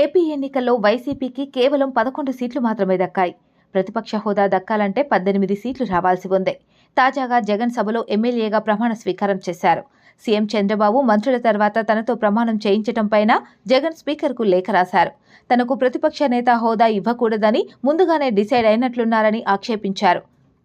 AP ఎన్నికల్లో వైసీపీకి కేవలం పదకొండు సీట్లు మాత్రమే దక్కాయి. ప్రతిపక్ష హోదా దక్కాలంటే పద్దెనిమిది సీట్లు రావాల్సి ఉంది. తాజాగా జగన్ సభలో ఎమ్మెల్యేగా ప్రమాణ స్వీకారం చేశారు. సీఎం చంద్రబాబు మంత్రుల తర్వాత తనతో ప్రమాణం చేయించడంపైన జగన్ స్పీకర్కు లేఖ రాశారు. తనకు ప్రతిపక్ష నేత హోదా ఇవ్వకూడదని ముందుగానే డిసైడ్ అయినట్లున్నారని ఆక్షేపించారు.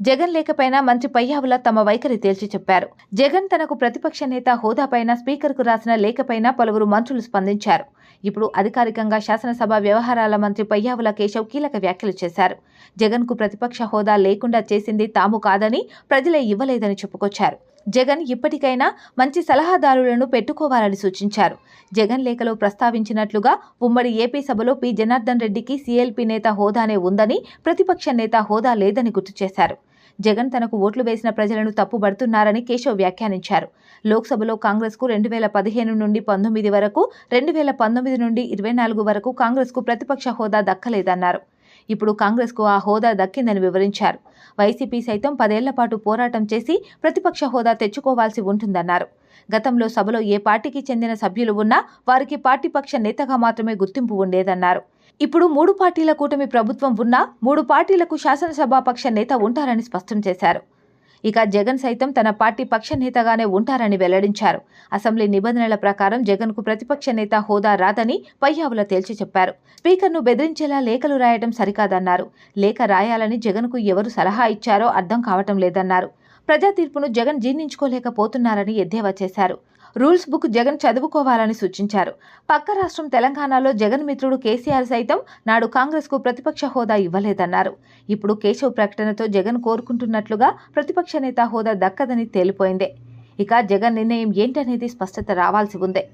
జగన్ లేకపోయినా మంత్రి పయ్యావుల తమ వైఖరి తేల్చి చెప్పారు. జగన్ తనకు ప్రతిపక్ష నేత హోదాపైన స్పీకర్కు రాసిన లేఖపైన పలువురు మంత్రులు స్పందించారు. ఇప్పుడు అధికారికంగా శాసనసభ వ్యవహారాల మంత్రి పయ్యావుల కేశవ్ కీలక వ్యాఖ్యలు చేశారు. జగన్కు ప్రతిపక్ష హోదా లేకుండా చేసింది తాము కాదని ప్రజలే ఇవ్వలేదని చెప్పుకొచ్చారు. జగన్ ఇప్పటికైనా మంచి సలహాదారులను పెట్టుకోవాలని సూచించారు. జగన్ లేఖలో ప్రస్తావించినట్లుగా ఉమ్మడి ఏపీ సభలో పి. జనార్దన్ రెడ్డికి సీఎల్పీ నేత హోదానే ఉందని ప్రతిపక్ష నేత హోదా లేదని గుర్తు చేశారు. జగన్ తనకు ఓట్లు వేసిన ప్రజలను తప్పుబడుతున్నారని కేశవ్ వ్యాఖ్యానించారు. లోక్సభలో కాంగ్రెస్కు రెండు వేల పదిహేను నుండి పంతొమ్మిది వరకు రెండు వేల పంతొమ్మిది నుండి ఇరవై నాలుగు వరకు కాంగ్రెస్కు ప్రతిపక్ష హోదా దక్కలేదన్నారు. ఇప్పుడు కాంగ్రెస్కు ఆ హోదా దక్కిందని వివరించారు. వైసీపీ సైతం పదేళ్ళ పాటు పోరాటం చేసి ప్రతిపక్ష హోదా తెచ్చుకోవాల్సి ఉంటుందన్నారు. గతంలో సభలో ఏ పార్టీకి చెందిన సభ్యులు ఉన్నా వారికి పార్టీ పక్ష నేతగా మాత్రమే గుర్తింపు ఉండేదన్నారు. ఇప్పుడు మూడు పార్టీల కూటమి ప్రభుత్వం ఉన్నా మూడు పార్టీలకు శాసనసభా పక్ష నేత ఉంటారని స్పష్టం చేశారు. ఇక జగన్ సైతం తన పార్టీ పక్ష నేతగానే ఉంటారని వెల్లడించారు. అసెంబ్లీ నిబంధనల ప్రకారం జగన్కు ప్రతిపక్ష నేత హోదా రాదని పయ్యావుల తేల్చి చెప్పారు. స్పీకర్ను బెదిరించేలా లేఖలు రాయడం సరికాదన్నారు. లేఖ రాయాలని జగన్కు ఎవరు సలహా ఇచ్చారో అర్థం కావటం లేదన్నారు. ప్రజా తీర్పును జగన్ జీర్ణించుకోలేకపోతున్నారని ఎద్దేవా చేశారు. రూల్స్ బుక్ జగన్ చదువుకోవాలని సూచించారు. పక్క రాష్ట్రం తెలంగాణలో జగన్ మిత్రుడు కేసీఆర్ సైతం నాడు కాంగ్రెస్కు ప్రతిపక్ష హోదా ఇవ్వలేదన్నారు. ఇప్పుడు కేశవ్ ప్రకటనతో జగన్ కోరుకుంటున్నట్లుగా ప్రతిపక్ష నేత హోదా దక్కదని తేలిపోయింది. ఇక జగన్ నిర్ణయం ఏంటనేది స్పష్టత రావాల్సి ఉంది.